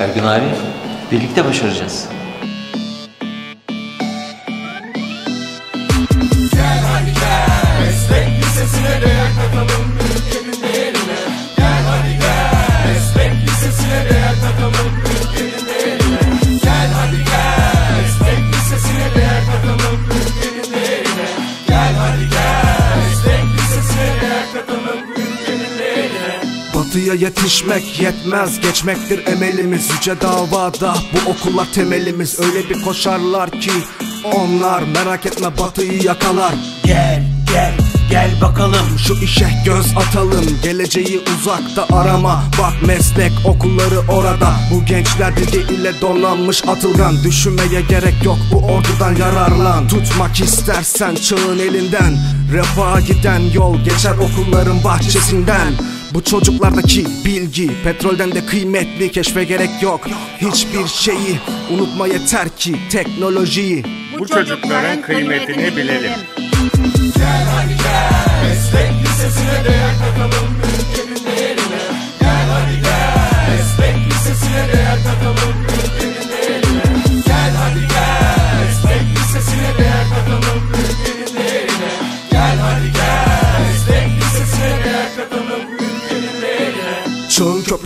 Ergün abi. Birlikte başaracağız. Batıya yetişmek yetmez. Geçmektir emelimiz. Yüce davada bu okullar temelimiz. Öyle bir koşarlar ki onlar merak etme batıyı yakalar. Gel gel gel bakalım. Şu işe göz atalım. Geleceği uzakta arama. Bak meslek okulları orada. Bu gençler bilgi ile donanmış atılgan. Düşünmeye gerek yok. Bu ordudan yararlan. Tutmak istersen çağın elinden. Refaha giden yol geçer okulların bahçesinden bu çocuklardaki bilgi petrolden de kıymetli keşfe gerek yok. Hiçbir şeyi unutma yeter ki teknolojiyi. Bu çocukların kıymetini bilelim. Çağın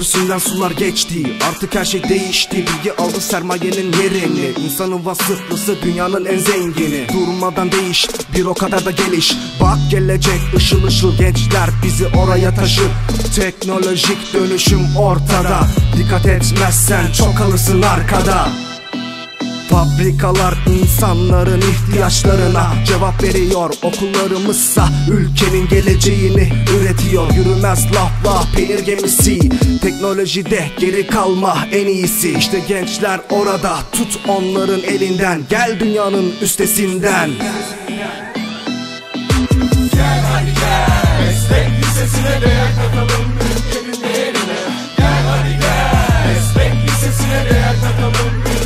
köprüsünden sular geçti. Artık her şey değişti. Bilgi aldı sermayenin yerini. İnsanın vasıflısı dünyanın en zengini. Durmadan değiş bir o kadar da geliş. Bak gelecek ışıl ışıl gençler bizi oraya taşır. Teknolojik dönüşüm ortada. Dikkat etmezsen çok kalırsın arkada Fabrikalar insanların ihtiyaçlarına cevap veriyor. Okullarımızsa ülkenin geleceğini üretiyor. Yürümez lafla peynir gemisi. Teknolojide geri kalma en iyisi. İşte gençler orada tut onların elinden. Gel dünyanın üstesinden. Gel hadi gel Meslek lisesine değer katalım ülkenin değerine Gel hadi gel Meslek lisesine değer katalım ülkenin